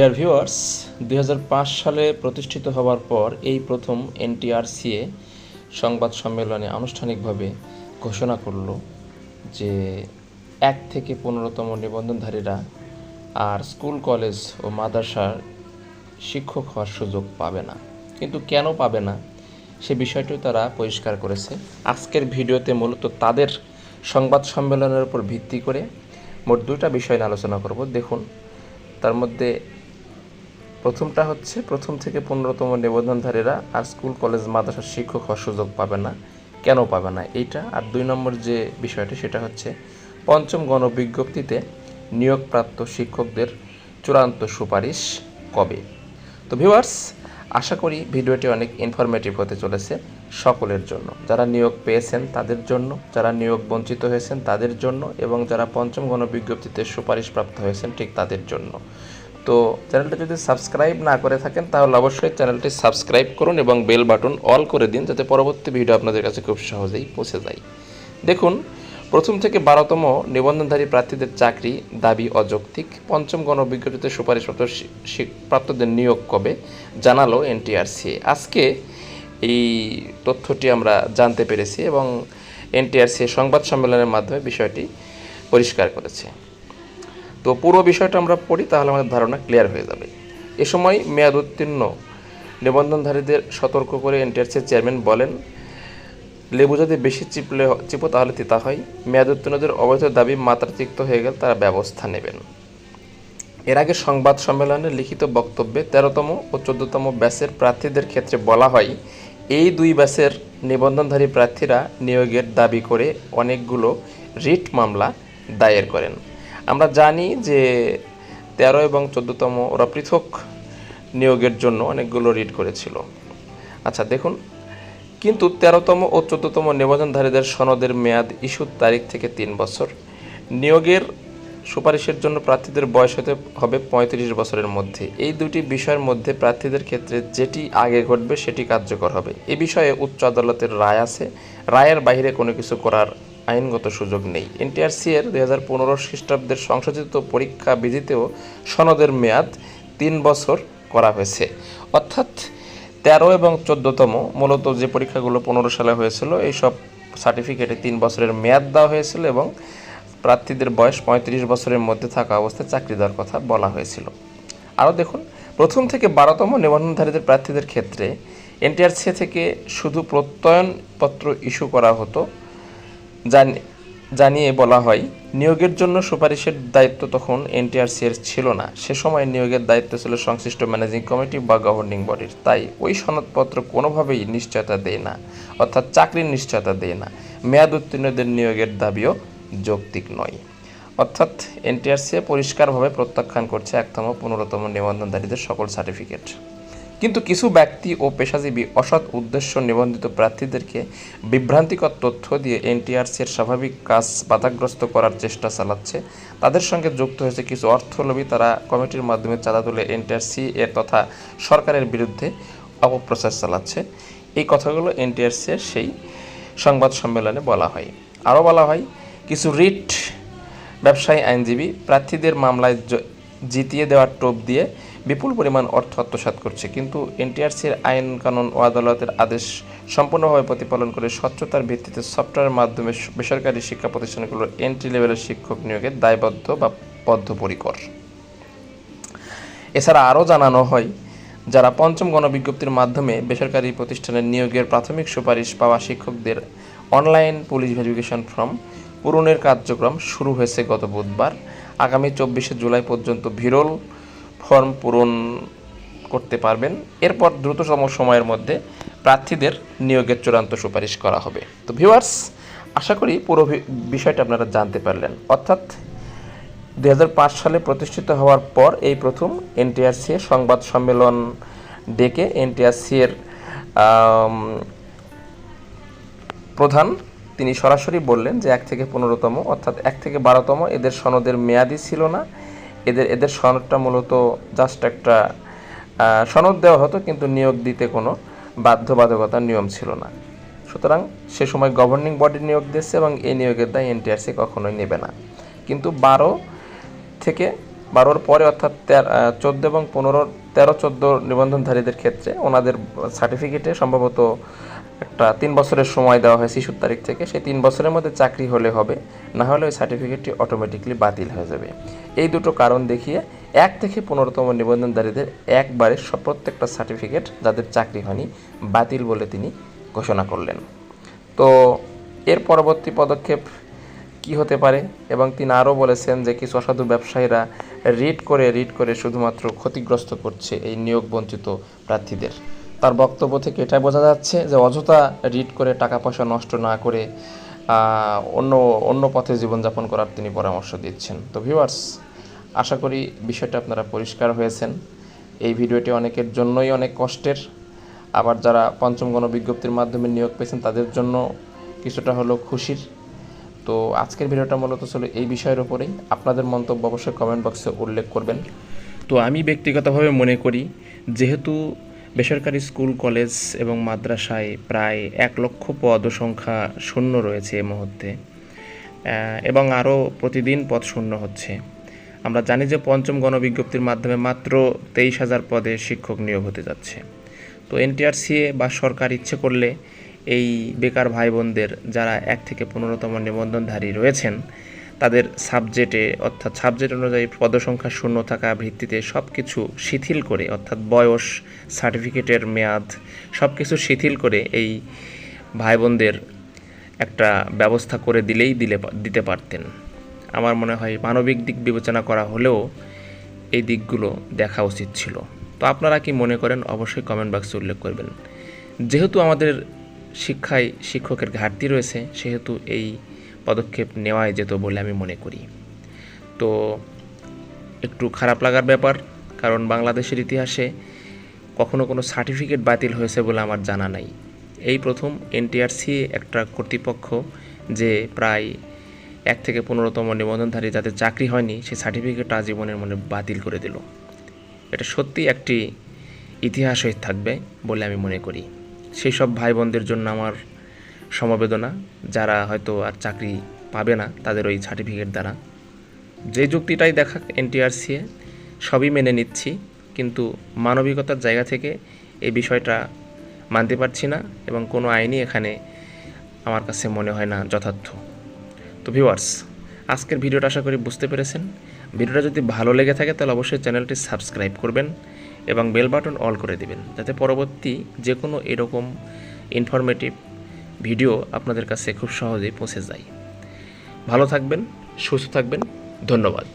Dear viewers দু হাজার পাঁচ সালে প্রতিষ্ঠিত হওয়ার পর এই প্রথম এনটিআরসিএ সংবাদ সম্মেলনে আনুষ্ঠানিকভাবে ঘোষণা করল যে এক থেকে পনেরোতম নিবন্ধনধারীরা আর স্কুল, কলেজ ও মাদ্রাসার শিক্ষক হওয়ার সুযোগ পাবে না। কিন্তু কেন পাবে না? সে বিষয়টিও তারা পরিষ্কার করেছে। আজকের ভিডিওতে মূলত তাদের সংবাদ সম্মেলনের উপর ভিত্তি করে মোট দুইটা বিষয় নিয়ে আলোচনা করব। দেখুন, তার মধ্যে প্রথমটা হচ্ছে প্রথম থেকে পনেরোতম নিবন্ধনধারীরা আর স্কুল, কলেজ, মাদ্রাসার শিক্ষক হওয়ার সুযোগ পাবে না। কেন পাবে না? এইটা। আর দুই নম্বর যে বিষয়টি, সেটা হচ্ছে পঞ্চম গণবিজ্ঞপ্তিতে নিয়োগপ্রাপ্ত শিক্ষকদের চূড়ান্ত সুপারিশ কবে? তো ভিউয়ার্স, আশা করি ভিডিওটি অনেক ইনফরমেটিভ হতে চলেছে সকলের জন্য। যারা নিয়োগ পেয়েছেন, তাদের জন্য। যারা নিয়োগ বঞ্চিত হয়েছেন, তাদের জন্য। এবং যারা পঞ্চম গণবিজ্ঞপ্তিতে সুপারিশপ্রাপ্ত হয়েছেন, ঠিক তাদের জন্য। তো চ্যানেলটি যদি সাবস্ক্রাইব না করে থাকেন, তাহলে অবশ্যই চ্যানেলটি সাবস্ক্রাইব করুন এবং বেল বাটন অল করে দিন, যাতে পরবর্তী ভিডিও আপনাদের কাছে খুব সহজেই পৌঁছে যায়। দেখুন, প্রথম থেকে বারোতম নিবন্ধনধারী প্রার্থীদের চাকরি, দাবি অযৌক্তিক। পঞ্চম গণবিজ্ঞপ্তিতে সুপারিশপ্রাপ্ত প্রাপ্তদের নিয়োগ কবে? জানালো এনটিআরসি। আজকে এই তথ্যটি আমরা জানতে পেরেছি এবং এনটিআরসি সংবাদ সম্মেলনের মাধ্যমে বিষয়টি পরিষ্কার করেছে। তো পুরো বিষয়টা আমরা পড়ি, তাহলে আমাদের ধারণা ক্লিয়ার হয়ে যাবে। এ সময় মেয়াদ উত্তীর্ণ নিবন্ধনধারীদের সতর্ক করে এনটিআরসির চেয়ারম্যান বলেন, লেবু যদি বেশি চিপলে, চিপো তাহলে তিতা হয়। মেয়াদ উত্তীর্ণদের অবৈধ দাবি মাত্রাতিরিক্ত হয়ে গেলে তারা ব্যবস্থা নেবেন। এর আগে সংবাদ সম্মেলনে লিখিত বক্তব্যে তেরোতম ও চোদ্দতম ব্যাচের প্রার্থীদের ক্ষেত্রে বলা হয়, এই দুই ব্যাচের নিবন্ধনধারী প্রার্থীরা নিয়োগের দাবি করে অনেকগুলো রিট মামলা দায়ের করেন। আমরা জানি যে তেরো এবং চোদ্দতম ওরা পৃথক নিয়োগের জন্য অনেকগুলো রিট করেছিল। আচ্ছা দেখুন। কিন্তু তেরোতম ও চোদ্দতম নিবন্ধনধারীদের সনদের মেয়াদ ইস্যুর তারিখ থেকে তিন বছর। নিয়োগের সুপারিশের জন্য প্রার্থীদের বয়স হতে হবে পঁয়ত্রিশ বছরের মধ্যে। এই দুটি বিষয়ের মধ্যে প্রার্থীদের ক্ষেত্রে যেটি আগে ঘটবে সেটি কার্যকর হবে। এ বিষয়ে উচ্চ আদালতের রায় আছে। রায়ের বাইরে কোনো কিছু করার আইনগত সুযোগ নেই। এনটিআরসি এর দুই হাজার পনেরো খ্রিস্টাব্দের সংশোধিত পরীক্ষা বিধিতেও সনদের মেয়াদ তিন বছর করা হয়েছে। অর্থাৎ তেরো এবং চোদ্দতম মূলত যে পরীক্ষাগুলো পনেরো সালে হয়েছিল, এই সব সার্টিফিকেটে তিন বছরের মেয়াদ দেওয়া হয়েছিল এবং প্রার্থীদের বয়স পঁয়ত্রিশ বছরের মধ্যে থাকা অবস্থায় চাকরি দেওয়ার কথা বলা হয়েছিল। আরও দেখুন, প্রথম থেকে বারোতম নিবন্ধনধারীদের প্রার্থীদের ক্ষেত্রে এনটিআরসি থেকে শুধু প্রত্যয়নপত্র ইস্যু করা হতো জানিয়ে বলা হয়, নিয়োগের জন্য সুপারিশের দায়িত্ব তখন এনটিআরসি এর ছিল না। সে সময় নিয়োগের দায়িত্ব ছিল সংশ্লিষ্ট ম্যানেজিং কমিটি বা গভর্নিং বডির। তাই ওই সনদপত্র কোনোভাবেই নিশ্চয়তা দেয় না, অর্থাৎ চাকরির নিশ্চয়তা দেয় না। মেয়াদ উত্তীর্ণদের নিয়োগের দাবিও যৌক্তিক নয়। অর্থাৎ এনটিআরসি পরিষ্কারভাবে প্রত্যাখ্যান করছে একতম পনেরোতম নিবন্ধনধারীদের সকল সার্টিফিকেট। কিন্তু কিছু ব্যক্তি ও পেশাজীবী অসৎ উদ্দেশ্য নিবন্ধিত প্রার্থীদেরকে বিভ্রান্তিকর তথ্য দিয়ে এনটিআরসির স্বাভাবিক কাজ বাধাগ্রস্ত করার চেষ্টা চালাচ্ছে। তাদের সঙ্গে যুক্ত হয়েছে কিছু অর্থলোভী। তারা কমিটির মাধ্যমে চাঁদা তুলে এনটিআরসি এর তথা সরকারের বিরুদ্ধে অপপ্রচার চালাচ্ছে। এই কথাগুলো এনটিআরসি এর সেই সংবাদ সম্মেলনে বলা হয়। আরও বলা হয়, কিছু রিট ব্যবসায়ী আইনজীবী প্রার্থীদের মামলায় জিতিয়ে দেওয়ার টোপ দিয়ে বিপুল পরিমাণ অর্থ আত্মসাৎ করছে। কিন্তু এনটিআরসির আইন কানুন ও আদালতের আদেশ সম্পূর্ণভাবে প্রতিপালন করে স্বচ্ছতার ভিত্তিতে সফটওয়্যারের মাধ্যমে বেসরকারি শিক্ষা প্রতিষ্ঠানগুলোর এন্ট্রি লেভেলের শিক্ষক নিয়োগে দায়বদ্ধ বা বদ্ধপরিকর। এছাড়া আরও জানানো হয়, যারা পঞ্চম গণবিজ্ঞপ্তির মাধ্যমে বেসরকারি প্রতিষ্ঠানের নিয়োগের প্রাথমিক সুপারিশ পাওয়া শিক্ষকদের অনলাইন পুলিশ ভেরিফিকেশন ফর্ম পূরণের কার্যক্রম শুরু হয়েছে গত বুধবার। আগামী চব্বিশে জুলাই পর্যন্ত ভিরল ফর্ম পূরণ করতে পারবেন। এরপর দ্রুততম সময়ের মধ্যে প্রার্থীদের নিয়োগের চূড়ান্ত সুপারিশ করা হবে। তো ভিউয়ার্স, আশা করি পুরো বিষয়টা আপনারা জানতে পারলেন। অর্থাৎ দু হাজার পাঁচ সালে প্রতিষ্ঠিত হওয়ার পর এই প্রথম এনটিআরসি সংবাদ সম্মেলন ডেকে এনটিআরসি এর প্রধান তিনি সরাসরি বললেন যে এক থেকে পনেরোতম, অর্থাৎ এক থেকে বারোতম এদের সনদের মেয়াদি ছিল না। এদের এদের সনদটা মূলত জাস্ট একটা সনদ দেওয়া হতো কিন্তু নিয়োগ দিতে কোনো বাধ্যবাধকতার নিয়ম ছিল না। সুতরাং সে সময় গভর্নিং বডি নিয়োগ দিয়েছে এবং এই নিয়োগের দায় এনটিআরসি কখনোই নেবে না। কিন্তু বারো থেকে, বারোর পরে অর্থাৎ চোদ্দ এবং পনেরো, তেরো, চোদ্দ নিবন্ধনধারীদের ক্ষেত্রে ওনাদের সার্টিফিকেটে সম্ভবত একটা তিন বছরের সময় দেওয়া হয় শিশুর তারিখ থেকে, সেই তিন বছরের মধ্যে চাকরি হলে হবে, না হলে ওই সার্টিফিকেটটি অটোমেটিকলি বাতিল হয়ে যাবে। এই দুটো কারণ দেখিয়ে এক থেকে পনেরোতম নিবন্ধনধারীদের একবারে প্রত্যেকটা সার্টিফিকেট যাদের চাকরি হয়নি, বাতিল বলে তিনি ঘোষণা করলেন। তো এর পরবর্তী পদক্ষেপ কি হতে পারে? এবং তিনি আরও বলেছেন যে কিছু অসাধু ব্যবসায়ীরা রিট করে রিট করে শুধুমাত্র ক্ষতিগ্রস্ত করছে এই নিয়োগ বঞ্চিত প্রার্থীদের। তার বক্তব্য থেকে এটাই বোঝা যাচ্ছে যে অযথা রিট করে টাকা পয়সা নষ্ট না করে অন্য অন্য পথে জীবনযাপন করার তিনি পরামর্শ দিচ্ছেন। তো ভিউয়ার্স আশা করি বিষয়টা আপনারা পরিষ্কার হয়েছেন। এই ভিডিওটি অনেকের জন্যই অনেক কষ্টের। আবার যারা পঞ্চম গণবিজ্ঞপ্তির মাধ্যমে নিয়োগ পেয়েছেন, তাদের জন্য কিছুটা হলো খুশির। তো আজকের ভিডিওটা মূলত ছিল এই বিষয়ের উপরেই। আপনাদের মন্তব্য অবশ্যই কমেন্ট বক্সে উল্লেখ করবেন। তো আমি ব্যক্তিগতভাবে মনে করি, যেহেতু বেসরকারি স্কুল, কলেজ এবং মাদ্রাসায় প্রায় এক লক্ষ পদ সংখ্যা শূন্য রয়েছে এ মুহূর্তে এবং আরও প্রতিদিন পদ শূন্য হচ্ছে। আমরা জানি যে পঞ্চম গণবিজ্ঞপ্তির মাধ্যমে মাত্র তেইশ হাজার পদে শিক্ষক নিয়োগ হতে যাচ্ছে। তো এনটিআরসিএ বা সরকার ইচ্ছে করলে এই বেকার ভাই বোনদের যারা এক থেকে পনেরোতম নিবন্ধনধারী রয়েছেন তাদের সাবজেক্টে অর্থাৎ সাবজেক্ট অনুযায়ী পদসংখ্যা শূন্য থাকা ভিত্তিতে সব কিছু শিথিল করে, অর্থাৎ বয়স সার্টিফিকেটের মেয়াদ সব কিছু শিথিল করে এই ভাই বোনদের একটা ব্যবস্থা করে দিলেই দিলে, দিতে পারতেন। আমার মনে হয় মানবিক দিক বিবেচনা করা হলেও এই দিকগুলো দেখা উচিত ছিল। তো আপনারা কি মনে করেন, অবশ্যই কমেন্ট বক্সে উল্লেখ করবেন। যেহেতু আমাদের শিক্ষায় শিক্ষকের ঘাটতি রয়েছে, সেহেতু এই পদক্ষেপ নেওয়াই যেত বলে আমি মনে করি। তো একটু খারাপ লাগার ব্যাপার, কারণ বাংলাদেশের ইতিহাসে কখনো কোনো সার্টিফিকেট বাতিল হয়েছে বলে আমার জানা নাই। এই প্রথম এনটিআরসি একটা কর্তৃপক্ষ যে প্রায় এক থেকে পনেরোতম নিবন্ধনধারী যাদের চাকরি হয়নি, সেই সার্টিফিকেট আজীবনের মনে বাতিল করে দিল। এটা সত্যি একটি ইতিহাস হয়ে থাকবে বলে আমি মনে করি। সেই সব ভাই বোনদের জন্য আমার সমবেদনা, যারা হয়তো আর চাকরি পাবে না তাদের ওই সার্টিফিকেট দ্বারা। যে যুক্তিটাই দেখাক এনটিআরসিএ সবই মেনে নিচ্ছি, কিন্তু মানবিকতার জায়গা থেকে এই বিষয়টা মানতে পারছি না এবং কোনো আইনই এখানে আমার কাছে মনে হয় না যথার্থ। তো ভিউয়ার্স আজকের ভিডিওটা আশা করি বুঝতে পেরেছেন। ভিডিওটা যদি ভালো লেগে থাকে তাহলে অবশ্যই চ্যানেলটি সাবস্ক্রাইব করবেন এবং বেল বাটন অল করে দিবেন, যাতে পরবর্তী যে কোনো এরকম ইনফরমেটিভ ভিডিও আপনাদের কাছে খুব সহজেই পৌঁছে যায়। ভালো থাকবেন সুস্থ থাকবেন ধন্যবাদ।